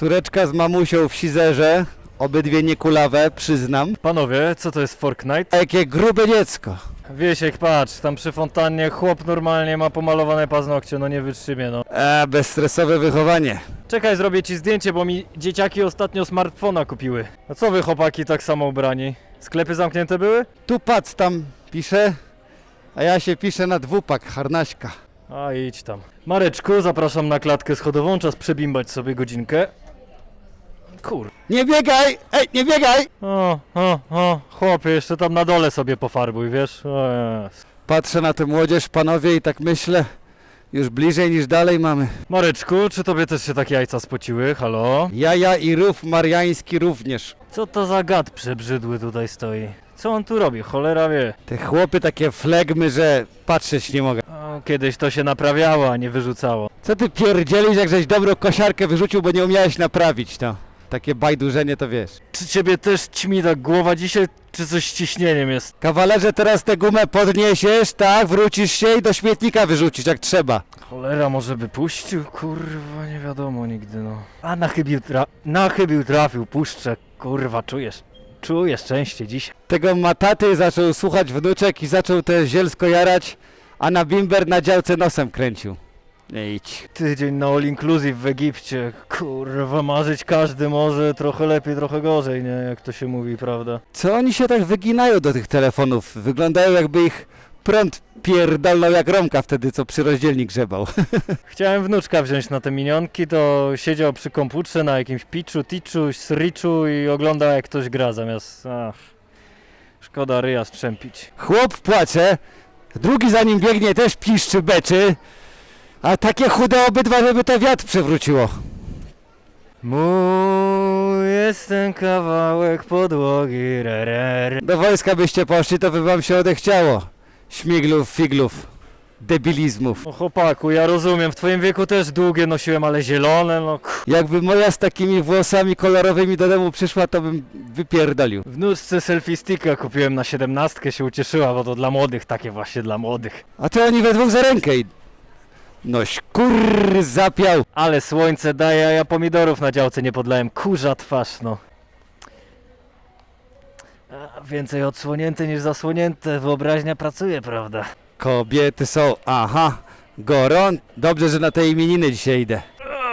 Córeczka z mamusią w Sizerze, obydwie niekulawe, przyznam. Panowie, co to jest Fortnite? A jakie grube dziecko. Wiesiek, patrz, tam przy fontannie chłop normalnie ma pomalowane paznokcie, no nie wytrzymie, no. A, bezstresowe wychowanie. Czekaj, zrobię ci zdjęcie, bo mi dzieciaki ostatnio smartfona kupiły. A co wy chłopaki tak samo ubrani? Sklepy zamknięte były? Tu pac tam pisze, a ja się piszę na dwupak harnaśka. A idź tam. Mareczku, zapraszam na klatkę schodową, czas przebimbać sobie godzinkę. Kur... Nie biegaj! Ej, nie biegaj! O, o, o, chłopie, jeszcze tam na dole sobie pofarbuj, wiesz? O, jest. Patrzę na tę młodzież, panowie, i tak myślę, już bliżej niż dalej mamy. Mareczku, czy tobie też się tak jajca spociły? Halo? Jaja i rów mariański również. Co to za gad przebrzydły tutaj stoi? Co on tu robi? Cholera wie. Te chłopy takie flegmy, że patrzeć nie mogę. O, kiedyś to się naprawiało, a nie wyrzucało. Co ty pierdzielisz, jak żeś dobrą kosiarkę wyrzucił, bo nie umiałeś naprawić, to. Takie bajdurzenie to wiesz. Czy ciebie też ćmi tak głowa dzisiaj, czy coś z ciśnieniem jest? Kawalerze, teraz tę gumę podniesiesz, tak, wrócisz się i do śmietnika wyrzucisz, jak trzeba. Cholera, może by puścił? Kurwa, nie wiadomo nigdy, no. A na chybił, tra- na chybił trafił, puszczę. Kurwa, czujesz, czuję szczęście dzisiaj. Tego mataty zaczął słuchać wnuczek i zaczął te zielsko jarać, a na bimber na działce nosem kręcił. Idź. Tydzień na all inclusive w Egipcie. Kurwa, marzyć każdy może, trochę lepiej, trochę gorzej, nie? Jak to się mówi, prawda? Co oni się tak wyginają do tych telefonów? Wyglądają jakby ich prąd pierdolnął jak Romka wtedy, co przy rozdzielnik grzebał. Chciałem wnuczka wziąć na te minionki, to siedział przy komputerze na jakimś Picchu, Ticzu, Sriczu i oglądał jak ktoś gra zamiast... Ach, szkoda ryja strzępić. Chłop płacze, drugi za nim biegnie też piszczy beczy, a takie chude obydwa, żeby to wiatr przewróciło. Mój jest ten kawałek podłogi, rerer. Do wojska byście poszli, to by wam się odechciało. Śmiglów, figlów, debilizmów. O chłopaku, ja rozumiem, w twoim wieku też długie nosiłem, ale zielone, no k- Jakby moja z takimi włosami kolorowymi do domu przyszła, to bym wypierdolił. Wnuczce selfie sticka kupiłem na siedemnastkę, się ucieszyła, bo to dla młodych, takie właśnie dla młodych. A to oni we dwóch za rękę i... Noś kur zapiał. Ale słońce daje, a ja pomidorów na działce nie podlałem, kurza twarz, no. A, więcej odsłonięte niż zasłonięte, wyobraźnia pracuje, prawda? Kobiety są, aha, goron. Dobrze, że na te imieniny dzisiaj idę.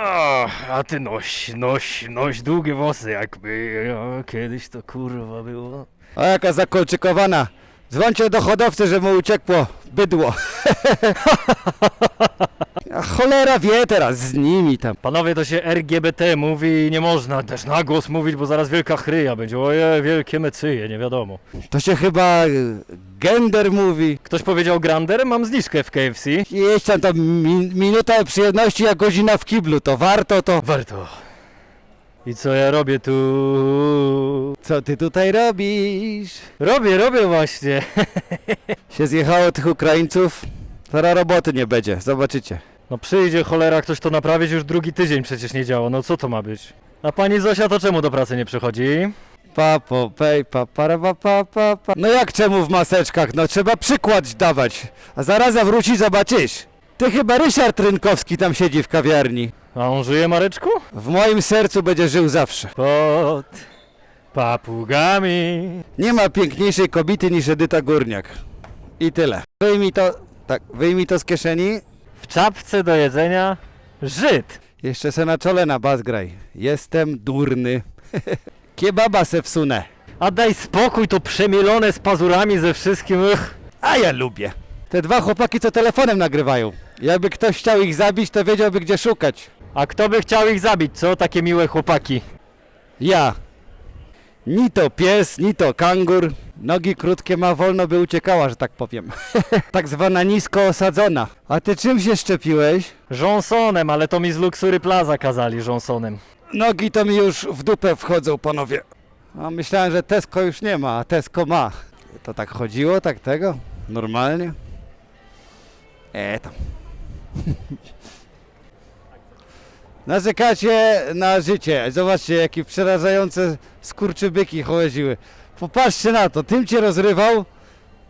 Ach, A ty noś, noś, noś długie włosy jakby, o, kiedyś to kurwa było. O, jaka zakolczykowana. Dzwońcie do hodowcy, że mu uciekło bydło. Cholera wie teraz z nimi tam. Panowie, to się RGBT mówi i nie można też na głos mówić, bo zaraz wielka chryja będzie. Oje, wielkie mecyje, nie wiadomo. To się chyba y, gender mówi. Ktoś powiedział Grander? Mam zniżkę w KFC. Jeść tam to mi, minuta przyjemności, jak godzina w kiblu. To warto to. Warto. I co ja robię tu? Co ty tutaj robisz? Robię, robię właśnie. Się zjechało tych Ukraińców. Teraz roboty nie będzie, zobaczycie. No przyjdzie cholera, ktoś to naprawić, już drugi tydzień przecież nie działa. No co to ma być? A pani Zosia to czemu do pracy nie przychodzi? Papo, pej, pa, para, pa, pa, pa, pa. No jak czemu w maseczkach? No trzeba przykład dawać. A zaraz wróci, zobaczysz. Ty chyba Ryszard Rynkowski tam siedzi w kawiarni. A on żyje, Mareczku? W moim sercu będzie żył zawsze. Pod papugami. Nie ma piękniejszej kobiety niż Edyta Górniak. I tyle. Wyjmij to, tak, wyjmij to z kieszeni. W czapce do jedzenia Żyd. Jeszcze se na czole na bas graj. Jestem durny. Kiebaba se wsunę. A daj spokój, to przemielone z pazurami ze wszystkim. Ugh. A ja lubię. Te dwa chłopaki, co telefonem nagrywają. Jakby ktoś chciał ich zabić, to wiedziałby gdzie szukać. A kto by chciał ich zabić, co? Takie miłe chłopaki. Ja. Ni to pies, ni to kangur. Nogi krótkie ma, wolno by uciekała, że tak powiem. tak zwana nisko osadzona. A ty czym się szczepiłeś? Johnsonem, ale to mi z Luxury Plaza kazali Johnsonem. Nogi to mi już w dupę wchodzą, panowie. A myślałem, że Tesco już nie ma, a Tesco ma. To tak chodziło, tak tego? Normalnie? E tam. Narzekacie na życie. Zobaczcie, jakie przerażające skurczybyki chodziły. Popatrzcie na to, tym cię rozrywał,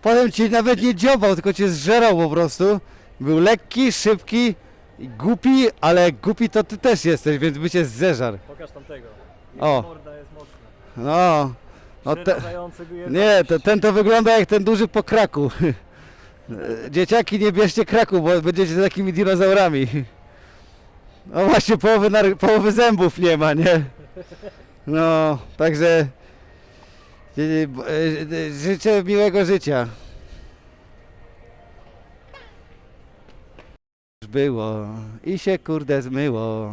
potem cię nawet nie dziobał, tylko cię zżerał po prostu. Był lekki, szybki, I Głupi, ale głupi to ty też jesteś, więc by cię zzeżar. Pokaż tamtego. O. morda jest mocna. No. no te, Przerażający go nie, to, ten to wygląda jak ten duży po kraku. Dzieciaki, nie bierzcie kraku, bo będziecie takimi dinozaurami. No właśnie, połowy, nar- połowy zębów nie ma, nie? No, także y, y, y, życzę miłego życia. Już Było i się kurde zmyło.